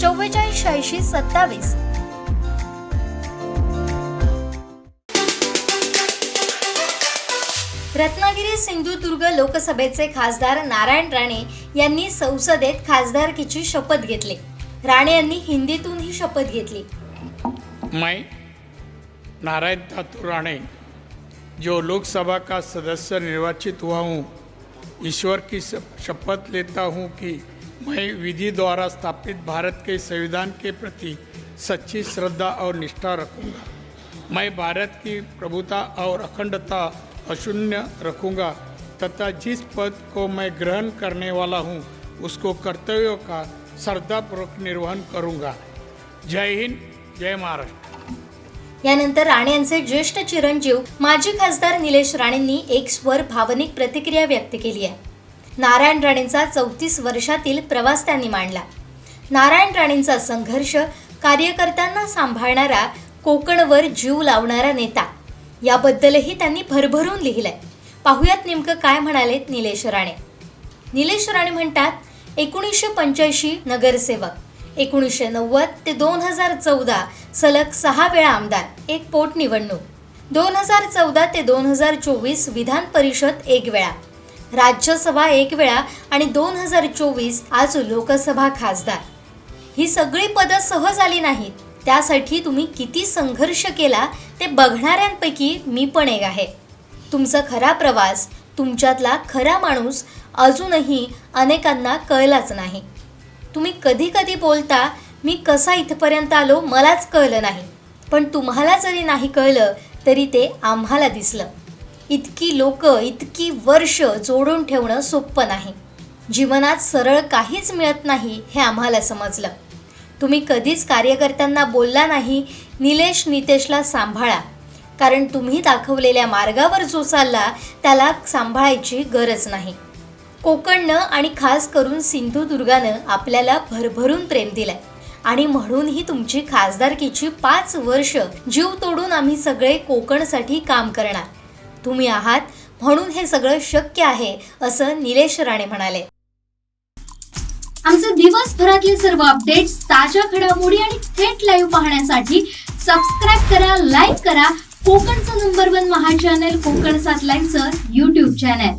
चव्वेचाळीस शहाऐंशी सत्तावीस. रत्नागिरी सिंधुदुर्ग लोकसभेचे खासदार नारायण राणे यांनी संसदेत खासदारकीची शपथ घेतली. राणे यांनी हिंदीतून ही शपथ घेतली. मैं नारायण ठाकुर राणे जो लोकसभा का सदस्य निर्वाचित हुआ हूँ ईश्वर की शपथ लेता हूँ कि मैं विधि द्वारा स्थापित भारत के संविधान के प्रति सच्ची श्रद्धा और निष्ठा रखूँगा। मैं भारत की प्रभुता और अखंडता अशून्य रखूँगा तथा जिस पद को मैं ग्रहण करने वाला हूँ उसको कर्तव्यों का श्रद्धापूर्वक निर्वहन करूंगा। जय हिंद जय महाराष्ट्र। यानंतर राणे यांचे ज्येष्ठ चिरंजीव माजी खासदार निलेश राणेंनी एक स्वर भावनिक प्रतिक्रिया व्यक्त केली आहे. नारायण राणेंचा चौतीस वर्षातील प्रवास त्यांनी मांडला. नारायण राणेंचा संघर्ष कार्यकर्त्यांना सांभाळणारा कोकणवर जीव लावणारा नेता. याबद्दलही त्यांनी भरभरून लिहिलंय. पाहुयात नेमकं काय म्हणालेत निलेश राणे. निलेश राणे म्हणतात एकोणीसशे पंच्याऐंशी नगरसेवक एकोणीसशे नव्वद ते दोन हजार चौदा सलग सहा वेळा आमदार एक पोटनिवडणूक. दोन हजार चौदा ते दोन हजार चोवीस विधान परिषद एक वेळा. राज्यसभा एक वेळा आणि दोन हजार चोवीस आज लोकसभा खासदार. ही सगळी पदं सहज आली नाहीत. त्यासाठी तुम्ही किती संघर्ष केला ते बघणाऱ्यांपैकी मी पण एक आहे. तुमचा खरा प्रवास तुमच्यातला खरा माणूस अजूनही अनेकांना कळलाच नाही. तुम्ही कधी कधी बोलता मी कसा इथपर्यंत आलो मलाच कळलं नाही. पण तुम्हाला जरी नाही कळलं तरी ते आम्हाला दिसलं. इतकी लोक इतकी वर्ष जोडून ठेवणं सोपं नाही. जीवनात सरळ काहीच मिळत नाही हे आम्हाला समजलं. तुम्ही कधीच कार्यकर्त्यांना बोलला नाही निलेश नितेशला सांभाळा. कारण तुम्ही दाखवलेल्या मार्गावर जो चालला त्याला सांभाळायची गरज नाही. कोकणनं आणि खास करून सिंधुदुर्गानं आपल्याला भरभरून प्रेम दिलाय. आणि म्हणूनही तुमची खासदारकीची पाच वर्ष जीव तोडून आम्ही सगळे कोकणसाठी काम करणार. तुम्ही आहात म्हणून हे सगळं शक्य आहे असं निलेश राणे म्हणाले. आमचे दिवसभरातले सर्व अपडेट्स ताज्या घडामोडी आणि थेट लाईव्ह पाहण्यासाठी सबस्क्राईब करा लाईक करा. कोकणचं number one Maha channel Kokan सात लाईनचं युट्यूब चॅनल